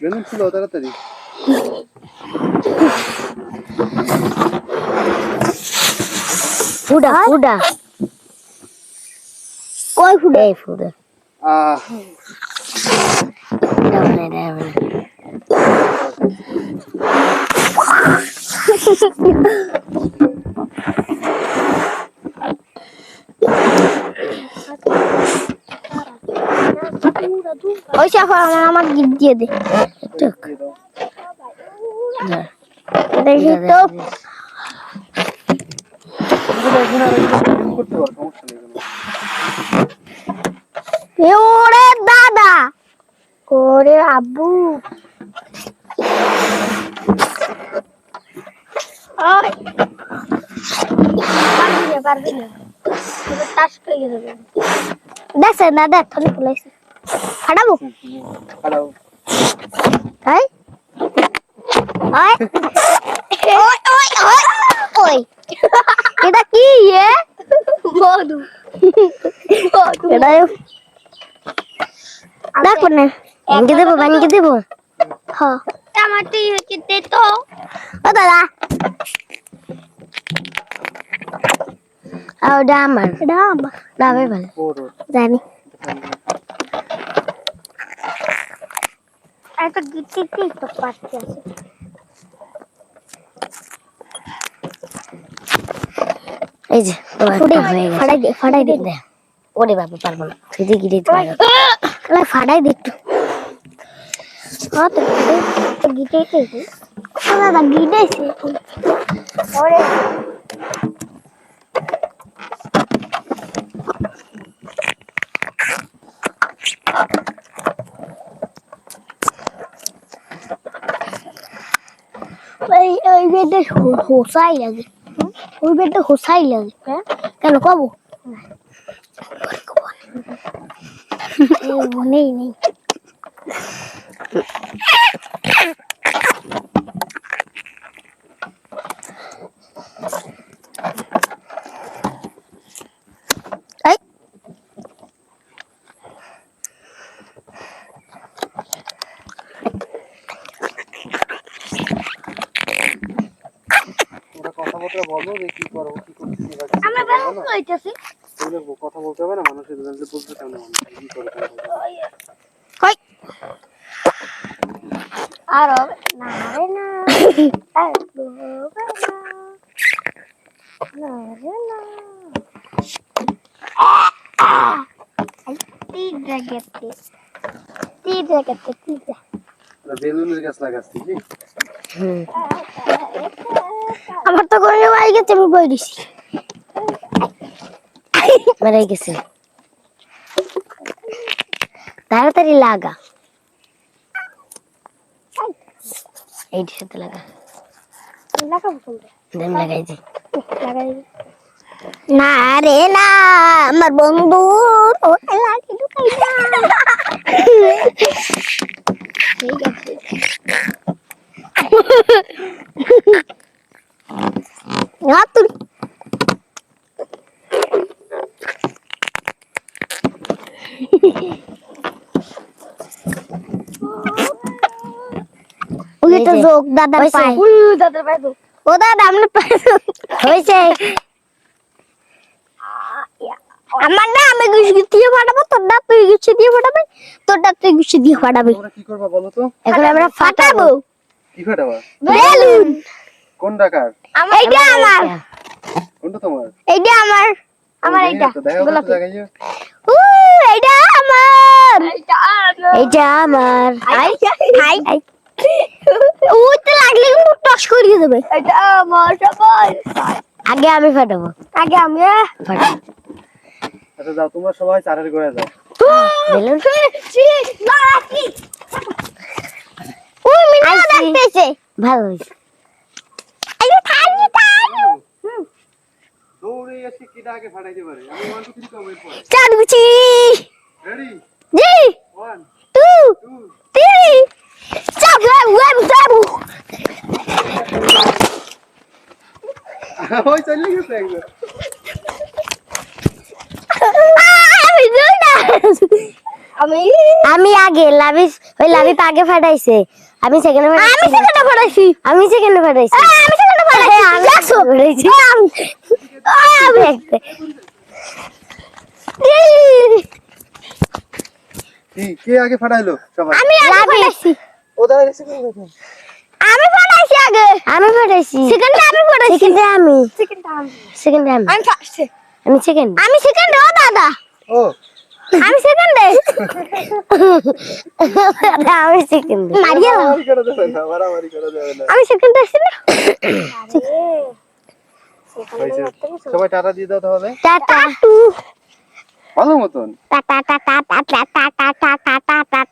Balloon ছিল তাড়াতাড়ি ফুডা ফুডা কই ফুটে এই ফুডা আহ দাও না দাও না ওই সাফা আমার আমার গিফট দিয়ে দে। দেখি তো। ওরে দাদা। ওরে আব্বু। ওই পারবি না পারবি ফাটাবো। খাড়াও। এই? ওই ওই ওই ওই। ওই। এটা কি এ মধু এটা দেখো না ভাঙ্গি দেবো ভাঙ্গি দেবো? হ্যাঁ টমাটো হচ্ছে দে তো ও দাদা। আর ওটা আমার। এটা ভালো ওর, ওর। জানি একটা গিটিতেই তো পাচ্ছি আছে এই যে গেছে। ফাটাই দে ফাটাই দে। ওরে বাবু পারব না। তুই দিয়ে গিরে দিতে ফাটাই দে একটু। হ্যাঁ দাদা গিটেছে ওরে। ওই বেডে হোসাই লাগে ওই বেডে হোসাই লাগে হ্যাঁ কেন কবো নেই নেই কথাবার্তা বলো যে কি করব কি আমরা না। কথা বলতে হবে না মানুষের জানলে বুঝতে চায় না কি করে কি কই? আর হবে না রে না আর হবে না না রে না। তিন জায়গাতে তিন জায়গাতে তিন বেলুনের গাছ লাগাচ্ছি আমার তো করে বাড়ি গেছে, আমি বই দিছি। মেরে গেছে। তাড়াতাড়ি লাগা। এইটির সাথে লাগা। লাগাবো তোমরা দেন লাগাই দে। লাগাই না রে না, আমার বন্ধু। তোকে লাগি ঢুকাই না ঠিক আছে। তুই ওই তো যোগ দাদা। পায় দাদা পায় ও দাদা আমরা পায় হয়েছে আমার না আমি গুছি দিয়ে ফাটাবো তোর না তুই গুছি দিয়ে ফাটাবি তোর না তুই গুছি দিয়ে ফাটাবি কি করবা বলো তো এখন আমরা ফাটাবো কি ফাটাবা বেলুন কোন ডাকার এইটা আমার। কোনটা তোমার? এইটা আমার। আমার এইটা। উ এইটা আমার। এইটা আমার। এইটা আমার। আই আই আই উঠতে লাগলে কিন্তু টস করিয়ে দেবে। এটা আমার সবাই। আগে আমি ফাটাবো। আগে আমি ফাটা আচ্ছা যাও তোমরা সবাই চারের গোড়ায় যাও। বেলুন। ওই মিনা দেখতেছে ভালো হয়েছে। আমি চার জি! 1 2 3 চাপ চাপ ওই চলে গেছে একবার। আমি আগে লাভি ওই লাভি আগে ফাটাইছে। আমি সেখানে আমি সেখানে ফাটাইছি। আমি সেখানে ফাটাইছি। কি কে আগে ফাটাইলো? সবাই। আমি ফাটাইছি। ও রেসে আমি ফাটাইছি আগে। আমি ফাটাইছি। সেকেন্ডে আমি ফাটাইছি। সেকেন্ডে আমি। সেকেন্ডে আমি। সেকেন্ডে আমি। আমি ফার্স্টে আমি সেকেন্ড। আমি সেকেন্ডে ও দাদা। ও আমি সেকেন্ডে আমি সেকেন্ডে মারিয়া আমি সেকেন্ড আসছি না। সবাই টাটা দিয়ে দাও তাহলে। টাটা। ভালো মতন। Tata tata tata tata tata tata.